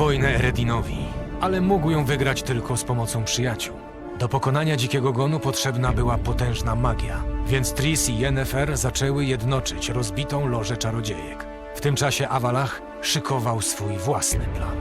wojnę Eredinowi, ale mógł ją wygrać tylko z pomocą przyjaciół. Do pokonania dzikiego gonu potrzebna była potężna magia, więc Tris i Yennefer zaczęły jednoczyć rozbitą lożę czarodziejek. W tym czasie Avalach szykował swój własny plan.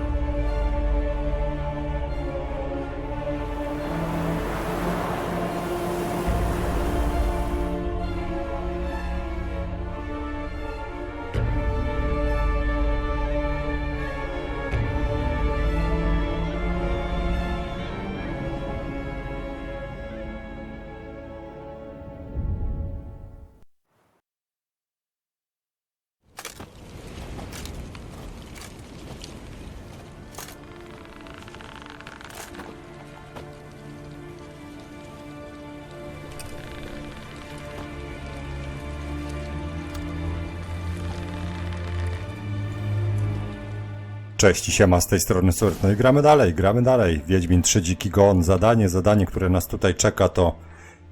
Cześć i siema z tej strony Surt. No i gramy dalej, gramy dalej. Wiedźmin 3 Dziki Gon. Zadanie, zadanie, które nas tutaj czeka to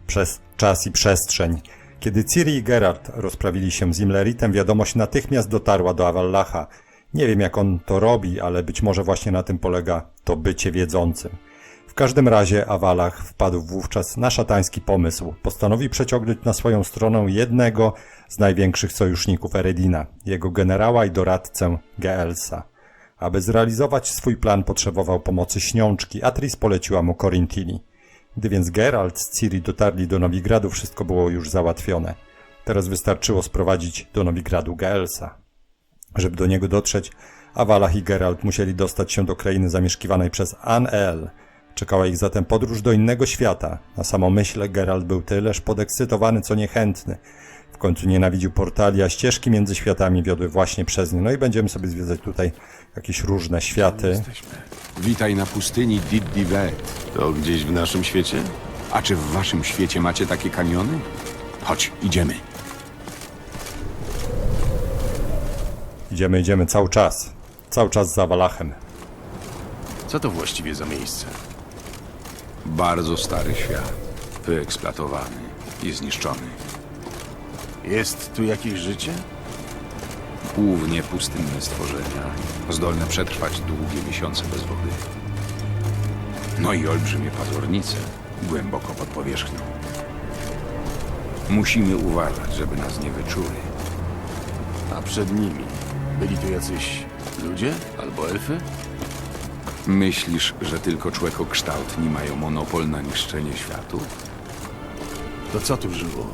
przez czas i przestrzeń. Kiedy Ciri i Geralt rozprawili się z Imleritem, wiadomość natychmiast dotarła do Avallacha. Nie wiem jak on to robi, ale być może właśnie na tym polega to bycie wiedzącym. W każdym razie Awalach wpadł wówczas na szatański pomysł. Postanowił przeciągnąć na swoją stronę jednego z największych sojuszników Eredina, jego generała i doradcę Geelsa. Aby zrealizować swój plan potrzebował pomocy śniączki, a Tris poleciła mu Corintili. Gdy więc Geralt z Ciri dotarli do Nowigradu, wszystko było już załatwione. Teraz wystarczyło sprowadzić do Nowigradu Geelsa. Żeby do niego dotrzeć, Avalach i Geralt musieli dostać się do krainy zamieszkiwanej przez An-El. Czekała ich zatem podróż do innego świata. Na samą myśl Geralt był tyleż podekscytowany, co niechętny. W końcu nienawidził portali, a ścieżki między światami wiodły właśnie przez nie. No i będziemy sobie zwiedzać tutaj jakieś różne światy. Witaj na pustyni Diddivet. To gdzieś w naszym świecie? A czy w waszym świecie macie takie kaniony? Chodź, idziemy. Idziemy, idziemy cały czas. Cały czas za Awalachem. Co to właściwie za miejsce? Bardzo stary świat. Wyeksploatowany i zniszczony. Jest tu jakieś życie? Głównie pustynne stworzenia, zdolne przetrwać długie miesiące bez wody. No i olbrzymie pazurnice, głęboko pod powierzchnią. Musimy uważać, żeby nas nie wyczuły. A przed nimi byli tu jacyś ludzie albo elfy? Myślisz, że tylko człekokształtni mają monopol na niszczenie światu? To co tu żyło?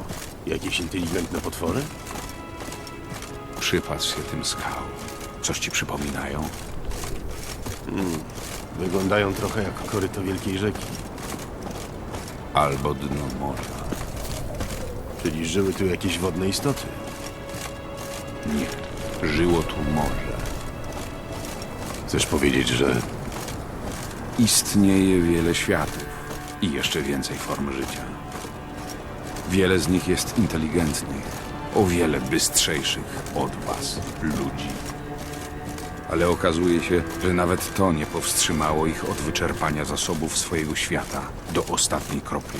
Jakieś inteligentne potwory? Przypatrz się tym skał. Coś ci przypominają? Wyglądają trochę jak koryto wielkiej rzeki. Albo dno morza. Czyli żyły tu jakieś wodne istoty. Nie. Żyło tu morze. Chcesz powiedzieć, że Istnieje wiele światów i jeszcze więcej form życia. Wiele z nich jest inteligentnych, o wiele bystrzejszych od was, ludzi. Ale okazuje się, że nawet to nie powstrzymało ich od wyczerpania zasobów swojego świata do ostatniej kropli.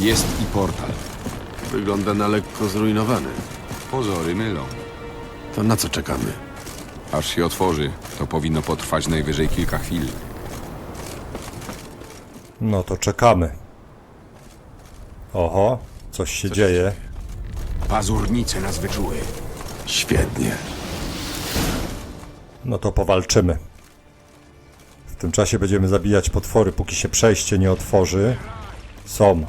Jest i portal. wygląda na lekko zrujnowany? Pozory mylą. To na co czekamy? Aż się otworzy, to powinno potrwać najwyżej kilka chwil. No to czekamy. Oho, coś się dzieje. Pazurnice nas wyczuły. Świetnie. No to powalczymy. W tym czasie będziemy zabijać potwory, póki się przejście nie otworzy. Są.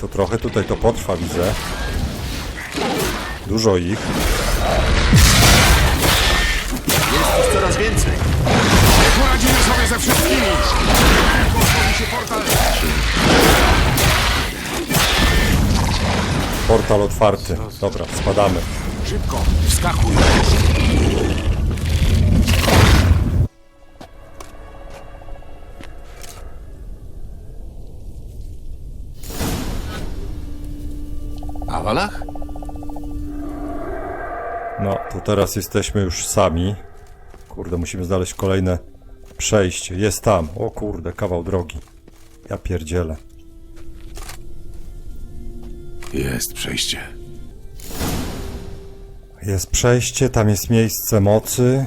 To trochę tutaj to potrwa, widzę. Dużo ich. Poradzimy sobie ze wszystkimi! Portal otwarty. Dobra, spadamy. Szybko, wskakuj! Awalach? No, to teraz jesteśmy już sami. Kurde, musimy znaleźć kolejne przejście. Jest tam. O kurde, kawał drogi. Ja pierdzielę. Jest przejście. Jest przejście, tam jest miejsce mocy.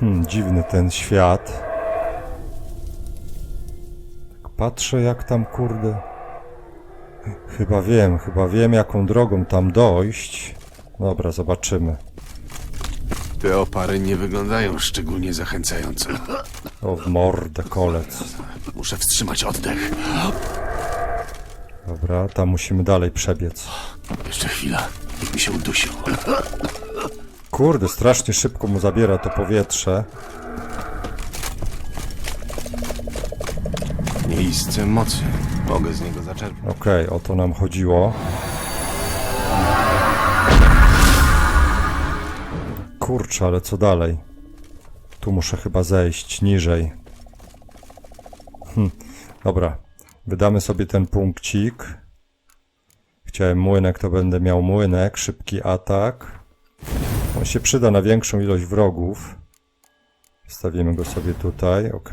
Hmm, dziwny ten świat. Tak patrzę jak tam kurde. Chyba wiem, chyba wiem jaką drogą tam dojść. Dobra, zobaczymy. Te opary nie wyglądają szczególnie zachęcająco. O w mordę kolec. Muszę wstrzymać oddech. Dobra, tam musimy dalej przebiec. Jeszcze chwila. Niech mi się udusił. Kurde, strasznie szybko mu zabiera to powietrze. Miejsce mocy. Mogę z niego zaczerpnąć. Okej, o to nam chodziło. Kurczę, ale co dalej? Tu muszę chyba zejść niżej. Hm, dobra. Wydamy sobie ten punkcik. Chciałem młynek, to będę miał młynek, szybki atak. On się przyda na większą ilość wrogów. Stawimy go sobie tutaj, ok.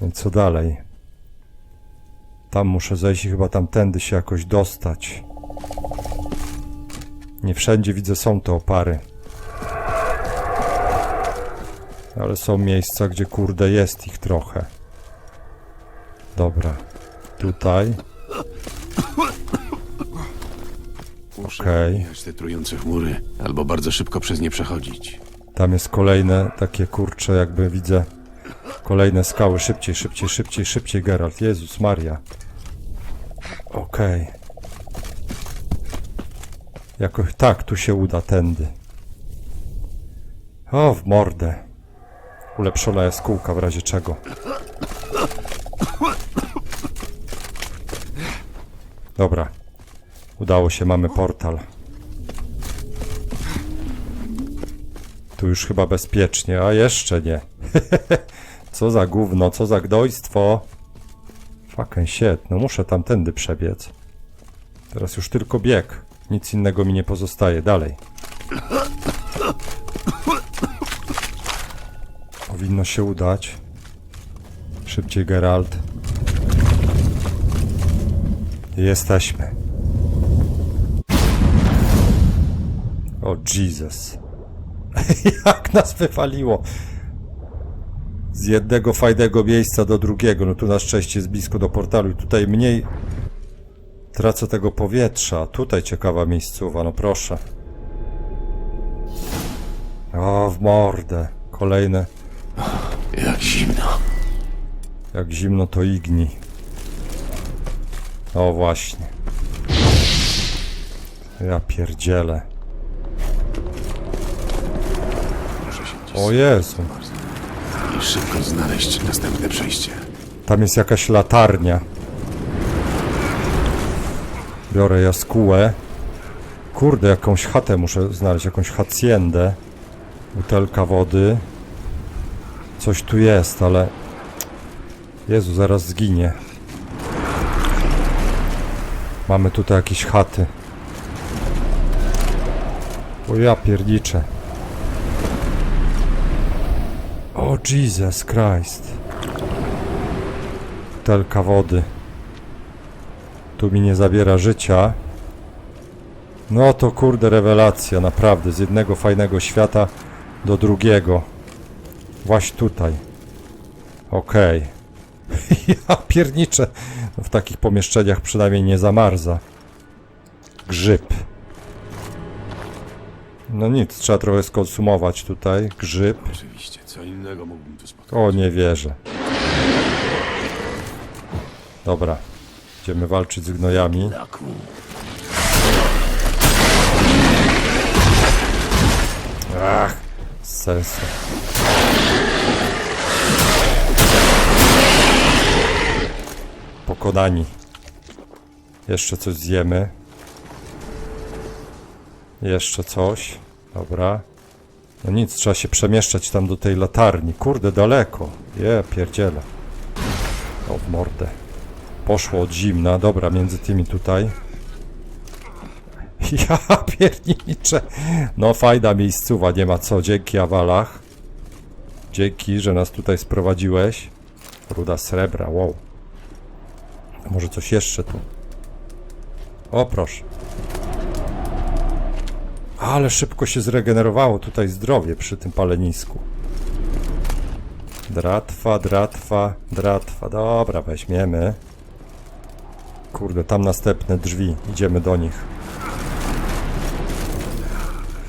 Więc co dalej? Tam muszę zejść i chyba tamtędy się jakoś dostać. Nie wszędzie widzę są te opary. Ale są miejsca, gdzie kurde jest ich trochę. Dobra. Tutaj. Muszę Okej. omijać te trujące chmury, albo bardzo szybko przez nie przechodzić. Tam jest kolejne takie kurcze, jakby widzę. Kolejne skały. Szybciej, szybciej, szybciej, szybciej, Geralt. Jezus Maria. Okej. Jakoś tak, tu się uda tędy. O, w mordę. Ulepszona jest kółka w razie czego. Dobra. Udało się, mamy portal. Tu już chyba bezpiecznie, a jeszcze nie. co za gówno, co za gnojstwo. Fucking shit, no muszę tamtędy przebiec. Teraz już tylko bieg. Nic innego mi nie pozostaje. Dalej. Powinno się udać. Szybciej, Geralt. Jesteśmy. O Jesus. Jak nas wypaliło. Z jednego fajnego miejsca do drugiego. No tu na szczęście jest blisko do portalu i tutaj mniej tracę tego powietrza. Tutaj ciekawa miejscowa, no proszę. O, w mordę. Kolejne. Jak zimno. Jak zimno to igni. O właśnie. Ja pierdzielę. O Jezu. i szybko znaleźć następne przejście. Tam jest jakaś latarnia. Biorę jaskółę. Kurde, jakąś chatę muszę znaleźć, jakąś haciendę. Butelka wody. Coś tu jest, ale... Jezu, zaraz zginie. Mamy tutaj jakieś chaty. O ja pierniczę. O Jesus Christ. Butelka wody. Tu mi nie zabiera życia. No to kurde rewelacja, naprawdę. Z jednego fajnego świata do drugiego. Właśnie tutaj. Okej. ja pierniczę. W takich pomieszczeniach przynajmniej nie zamarza. Grzyb. No nic, trzeba trochę skonsumować tutaj. Grzyb. Oczywiście, co innego mógłbym tu spotkać. O, nie wierzę. Dobra. Idziemy walczyć z gnojami. Ach, sensu. Pokonani. Jeszcze coś zjemy. Jeszcze coś. Dobra. No nic, trzeba się przemieszczać tam do tej latarni. Kurde, daleko. Je, pierdziele. O, w mordę. Poszło od zimna. Dobra, między tymi tutaj. Ja pierniczę. No fajna miejscowa, nie ma co. Dzięki Awalach. Dzięki, że nas tutaj sprowadziłeś. Ruda srebra, wow. Może coś jeszcze tu? O, proszę. Ale szybko się zregenerowało tutaj zdrowie przy tym palenisku. Dratwa, dratwa, dratwa. Dobra, weźmiemy. Kurde, tam następne drzwi. Idziemy do nich.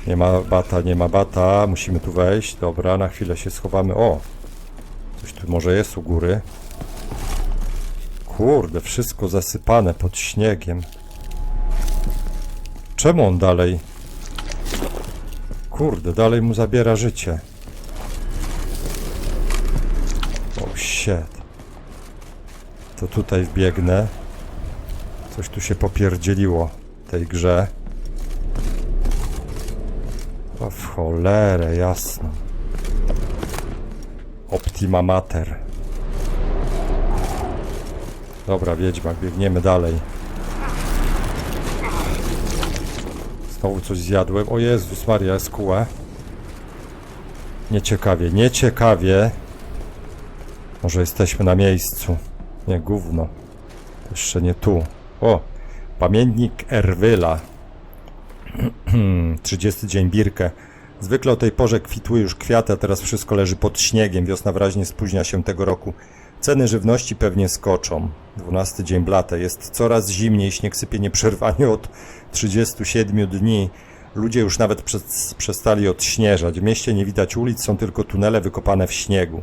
Nie ma bata, nie ma bata. Musimy tu wejść. Dobra, na chwilę się schowamy. O! Coś tu może jest u góry. Kurde, wszystko zasypane pod śniegiem. Czemu on dalej? Kurde, dalej mu zabiera życie. O shit. To tutaj wbiegnę. Coś tu się popierdzieliło w tej grze. O w cholerę jasno. Optima Mater. Dobra, Wiedźmak, biegniemy dalej. Znowu coś zjadłem. O Jezus Maria, skułę. Nieciekawie, nieciekawie. Może jesteśmy na miejscu. Nie, gówno. Jeszcze nie tu. O, pamiętnik Erwyla. 30 dzień Birkę. Zwykle o tej porze kwitły już kwiaty, a teraz wszystko leży pod śniegiem. Wiosna wyraźnie spóźnia się tego roku. Ceny żywności pewnie skoczą. 12 dzień blate. Jest coraz zimniej, śnieg sypie nieprzerwanie od 37 dni. Ludzie już nawet przestali odśnieżać. W mieście nie widać ulic, są tylko tunele wykopane w śniegu.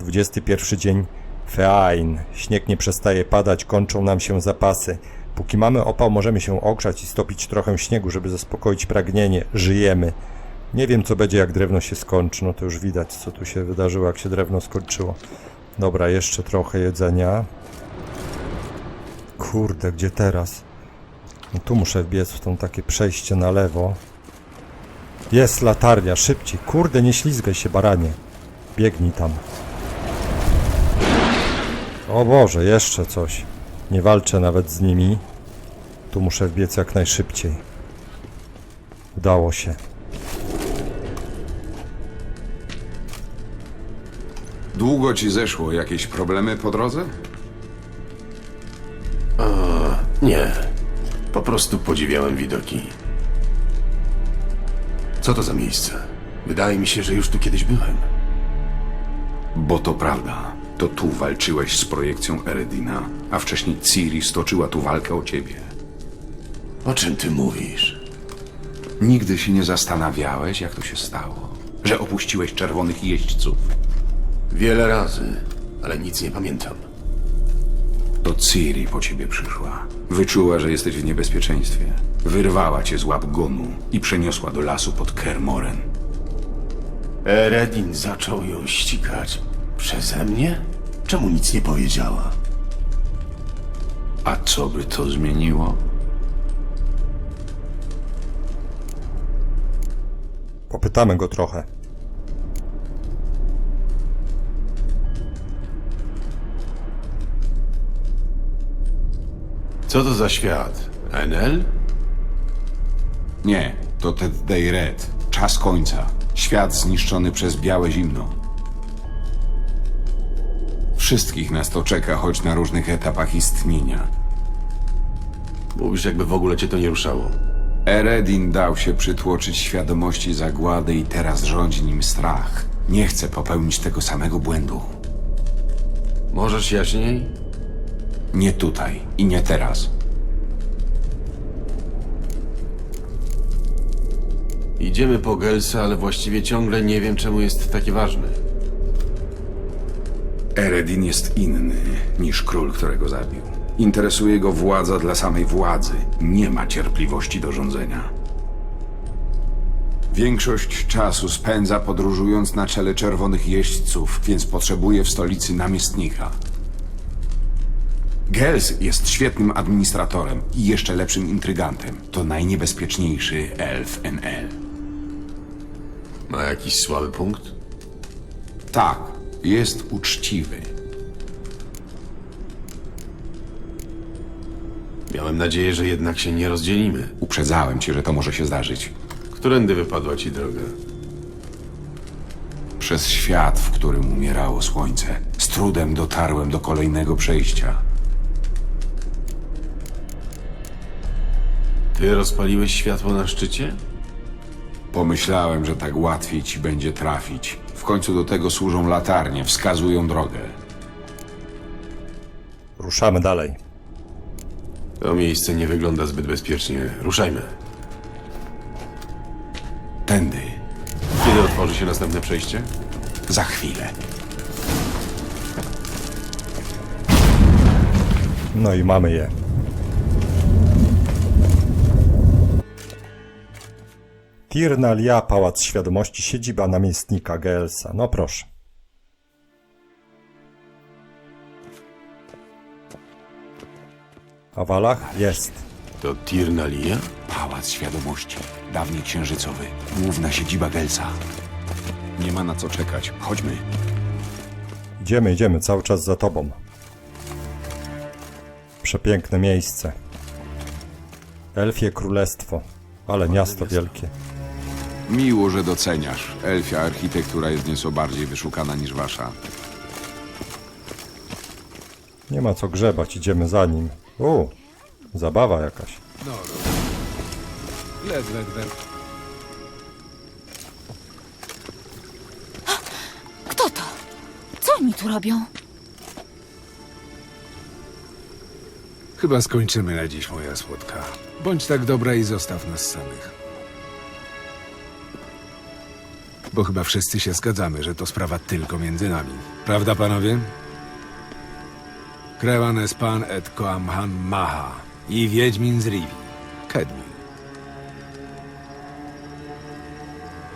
21 dzień Feain. Śnieg nie przestaje padać, kończą nam się zapasy. Póki mamy opał, możemy się ogrzać i stopić trochę śniegu, żeby zaspokoić pragnienie. Żyjemy. Nie wiem, co będzie, jak drewno się skończy. No to już widać, co tu się wydarzyło, jak się drewno skończyło. Dobra, jeszcze trochę jedzenia. Kurde, gdzie teraz? No tu muszę wbiec w tą takie przejście na lewo. Jest latarnia, szybciej. Kurde, nie ślizgaj się, baranie. Biegnij tam. O Boże, jeszcze coś. Nie walczę nawet z nimi. Tu muszę wbiec jak najszybciej. Udało się. Długo ci zeszło? Jakieś problemy po drodze? Nie. Po prostu podziwiałem widoki. Co to za miejsce? Wydaje mi się, że już tu kiedyś byłem. Bo to prawda. To tu walczyłeś z projekcją Eredina, a wcześniej Ciri stoczyła tu walkę o ciebie. O czym ty mówisz? Nigdy się nie zastanawiałeś, jak to się stało, że opuściłeś czerwonych jeźdźców. Wiele razy, ale nic nie pamiętam. To Ciri po ciebie przyszła. Wyczuła, że jesteś w niebezpieczeństwie. Wyrwała cię z łap gonu i przeniosła do lasu pod Kermoren. Eredin zaczął ją ścigać. Przeze mnie? Czemu nic nie powiedziała? A co by to zmieniło? Popytamy go trochę. Co to za świat? Enel? Nie, to Ted Day Red. Czas końca. Świat zniszczony przez białe zimno. Wszystkich nas to czeka, choć na różnych etapach istnienia. Mówisz, jakby w ogóle cię to nie ruszało. Eredin dał się przytłoczyć świadomości zagłady i teraz rządzi nim strach. Nie chce popełnić tego samego błędu. Możesz jaśniej? Nie tutaj i nie teraz. Idziemy po Gelsa, ale właściwie ciągle nie wiem, czemu jest taki ważny. Eredin jest inny niż król, którego zabił. Interesuje go władza dla samej władzy. Nie ma cierpliwości do rządzenia. Większość czasu spędza podróżując na czele czerwonych jeźdźców, więc potrzebuje w stolicy namiestnika. Gels jest świetnym administratorem i jeszcze lepszym intrygantem. To najniebezpieczniejszy elf NL. Ma jakiś słaby punkt? Tak, jest uczciwy. Miałem nadzieję, że jednak się nie rozdzielimy. Uprzedzałem cię, że to może się zdarzyć. Którędy wypadła ci droga? Przez świat, w którym umierało słońce. trudem dotarłem do kolejnego przejścia. Ty rozpaliłeś światło na szczycie? Pomyślałem, że tak łatwiej ci będzie trafić. W końcu do tego służą latarnie, wskazują drogę. Ruszamy dalej. To miejsce nie wygląda zbyt bezpiecznie. Ruszajmy. Tędy, Kiedy otworzy się następne przejście? za chwilę. No i mamy je. Tirnalia, Pałac Świadomości, siedziba namiestnika Gelsa. No proszę. A Walach? Jest. To Tirnalia? Pałac Świadomości, dawniej księżycowy, główna siedziba Gelsa. Nie ma na co czekać, chodźmy. Idziemy, idziemy, cały czas za tobą. Przepiękne miejsce. Elfie Królestwo. Ale miasto wielkie. Miło, że doceniasz. Elfia architektura jest nieco bardziej wyszukana niż wasza. Nie ma co grzebać, idziemy za nim. U, zabawa jakaś. Led, led, led. Kto to? Co oni tu robią? Chyba skończymy na dziś, moja słodka. Bądź tak dobra i zostaw nas samych. Bo chyba wszyscy się zgadzamy, że to sprawa tylko między nami. Prawda, panowie? Krewanes pan et koamhan maha i Wiedźmin z Rivi. Kedmin.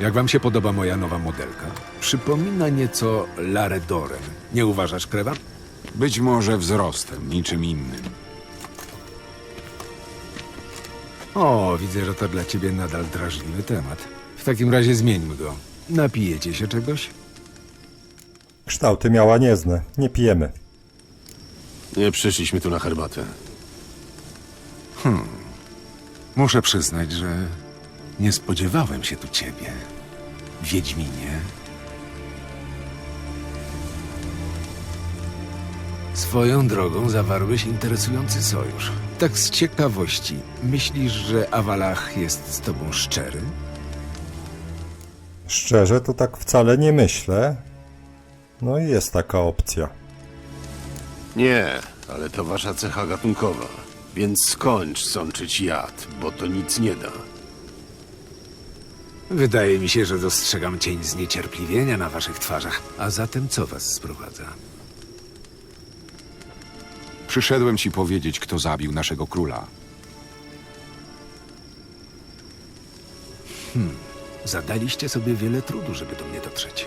Jak wam się podoba moja nowa modelka? Przypomina nieco Larę Doren. Nie uważasz, Krewan? Być może wzrostem, niczym innym. O, widzę, że to dla ciebie nadal drażliwy temat. W takim razie zmieńmy go. Napijecie się czegoś? Kształty miała niezne. Nie pijemy. Nie przyszliśmy tu na herbatę. Muszę przyznać, że nie spodziewałem się tu ciebie. Wiedźminie. Swoją drogą zawarłeś interesujący sojusz. Tak z ciekawości, myślisz, że Awalach jest z tobą szczery? Szczerze, to tak wcale nie myślę. No i jest taka opcja. Nie, ale to wasza cecha gatunkowa. Więc skończ sączyć jad, bo to nic nie da. Wydaje mi się, że dostrzegam cień zniecierpliwienia na waszych twarzach. A zatem co was sprowadza? Przyszedłem ci powiedzieć, kto zabił naszego króla. Zadaliście sobie wiele trudu, żeby do mnie dotrzeć.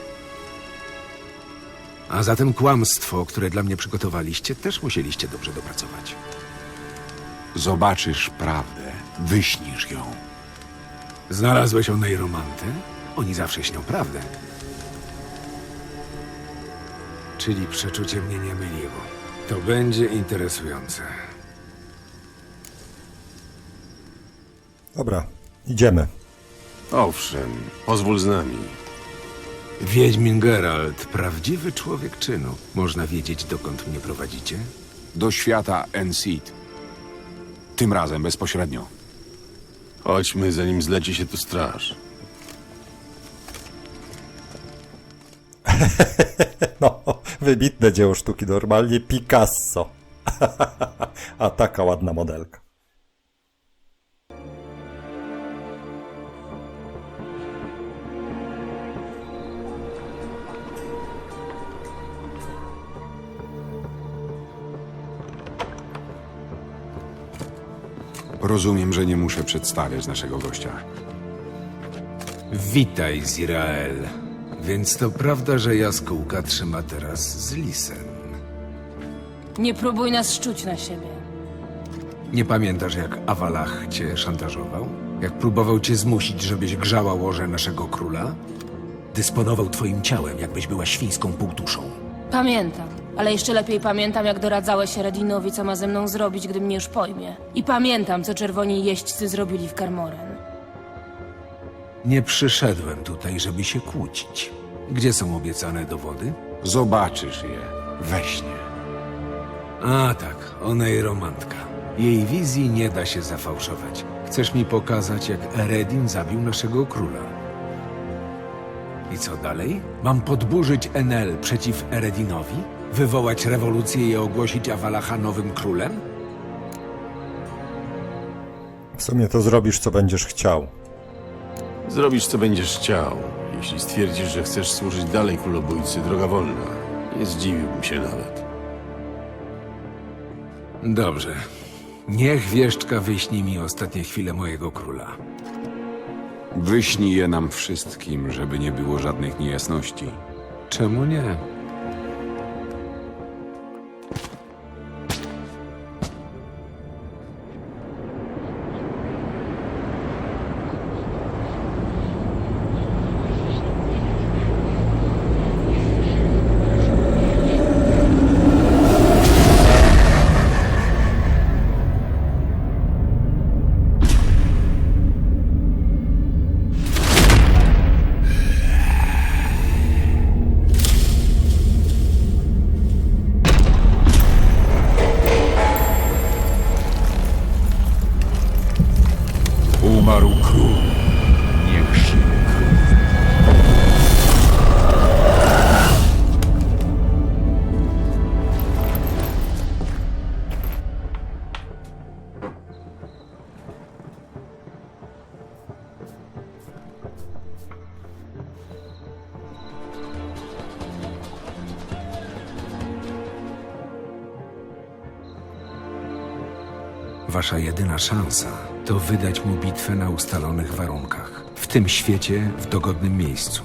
A zatem kłamstwo, które dla mnie przygotowaliście, też musieliście dobrze dopracować. Zobaczysz prawdę, wyśnisz ją. Znalazłeś o niej romantę? Oni zawsze śnią prawdę. Czyli przeczucie mnie nie myliło. To będzie interesujące. Dobra, idziemy. Owszem, pozwól z nami. Wiedźmin Geralt, prawdziwy człowiek czynu. Można wiedzieć, dokąd mnie prowadzicie? Do świata Enseed. Tym razem bezpośrednio. Chodźmy, zanim zleci się tu straż. No, wybitne dzieło sztuki, normalnie Picasso. A taka ładna modelka. Rozumiem, że nie muszę przedstawiać naszego gościa. Witaj, Zirael. Więc to prawda, że jaskółka trzyma teraz z lisem. Nie próbuj nas szczuć na siebie. Nie pamiętasz, jak Awalach cię szantażował? Jak próbował cię zmusić, żebyś grzała łoże naszego króla? Dysponował twoim ciałem, jakbyś była świńską półduszą. Pamiętam, ale jeszcze lepiej pamiętam, jak doradzałeś Redinowi, co ma ze mną zrobić, gdy mnie już pojmie. I pamiętam, co czerwoni jeźdźcy zrobili w Karmoren. Nie przyszedłem tutaj, żeby się kłócić. Gdzie są obiecane dowody? Zobaczysz je. we śnie. A tak, ona jej romantka. Jej wizji nie da się zafałszować. Chcesz mi pokazać, jak Eredin zabił naszego króla. I co dalej? Mam podburzyć Enel przeciw Eredinowi? Wywołać rewolucję i ogłosić Awalacha nowym królem? W sumie to zrobisz, co będziesz chciał. Zrobisz, co będziesz chciał. Jeśli stwierdzisz, że chcesz służyć dalej królobójcy, droga wolna. Nie zdziwiłbym się nawet. Dobrze. Niech wieszczka wyśni mi ostatnie chwile mojego króla. Wyśnij je nam wszystkim, żeby nie było żadnych niejasności. Czemu nie? Umarł król. Niech żyje król. Wasza jedyna szansa to wydać mu bitwę na ustalonych warunkach. W tym świecie, w dogodnym miejscu.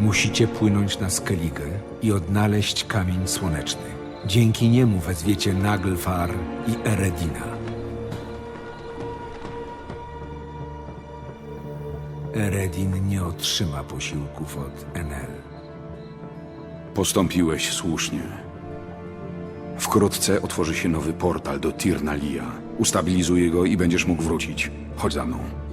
Musicie płynąć na Skellige i odnaleźć kamień słoneczny. Dzięki niemu wezwiecie Naglfar i Eredina. Eredin nie otrzyma posiłków od Enel. Postąpiłeś słusznie. Wkrótce otworzy się nowy portal do Tirnalia. Ustabilizuję go i będziesz mógł wrócić. Chodź za mną.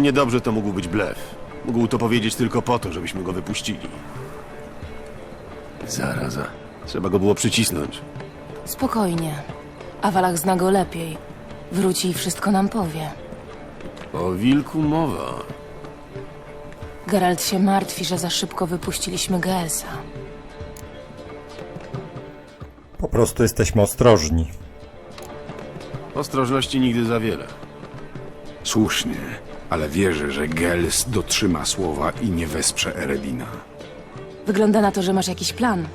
Równie dobrze to mógł być blef. Mógł to powiedzieć tylko po to, żebyśmy go wypuścili. Zaraza. Trzeba go było przycisnąć. Spokojnie. Awalach zna go lepiej. Wróci i wszystko nam powie. O wilku mowa. Geralt się martwi, że za szybko wypuściliśmy Geesa. Po prostu jesteśmy ostrożni. Ostrożności nigdy za wiele. Słusznie, ale wierzę, że Gels dotrzyma słowa i nie wesprze Eredina. Wygląda na to, że masz jakiś plan.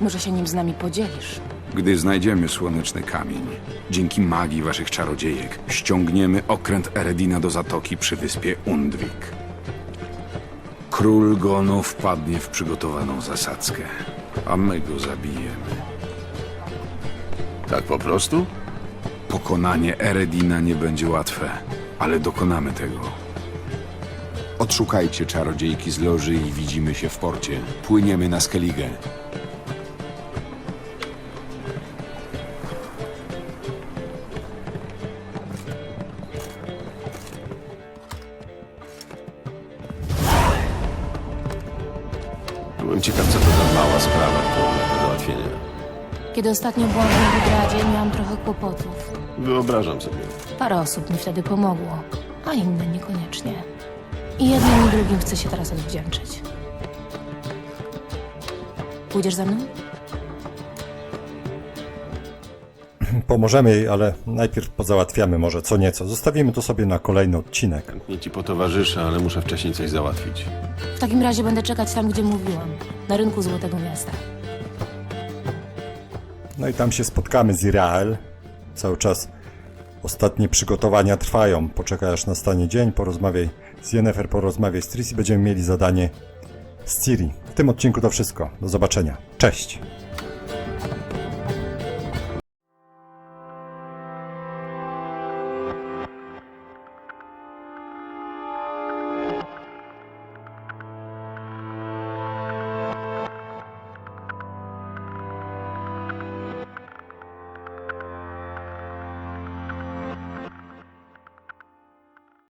Może się nim z nami podzielisz. Gdy znajdziemy słoneczny kamień, dzięki magii waszych czarodziejek, ściągniemy okręt Eredina do zatoki przy wyspie Undvik. Król Gonu wpadnie w przygotowaną zasadzkę, a my go zabijemy. Tak po prostu? Pokonanie Eredina nie będzie łatwe, ale dokonamy tego. Odszukajcie czarodziejki z loży i widzimy się w porcie. Płyniemy na Skellige. Byłem ciekaw, co to za mała sprawa do załatwienia. Kiedy ostatnio byłam w Nowigradzie, miałam trochę kłopotów. Wyobrażam sobie. Parę osób mi wtedy pomogło, a inne niekoniecznie. I jednym i drugim chcę się teraz odwdzięczyć. Pójdziesz ze mną? Pomożemy jej, ale najpierw pozałatwiamy może co nieco. Zostawimy to sobie na kolejny odcinek. Nie ci potowarzyszę, ale muszę wcześniej coś załatwić. W takim razie będę czekać tam, gdzie mówiłam. Na rynku Złotego Miasta. No i tam się spotkamy z Irael. Cały czas ostatnie przygotowania trwają. Poczekaj aż nastanie dzień, porozmawiaj z Yennefer, porozmawiaj z Tris i będziemy mieli zadanie z Ciri. W tym odcinku to wszystko. Do zobaczenia. Cześć!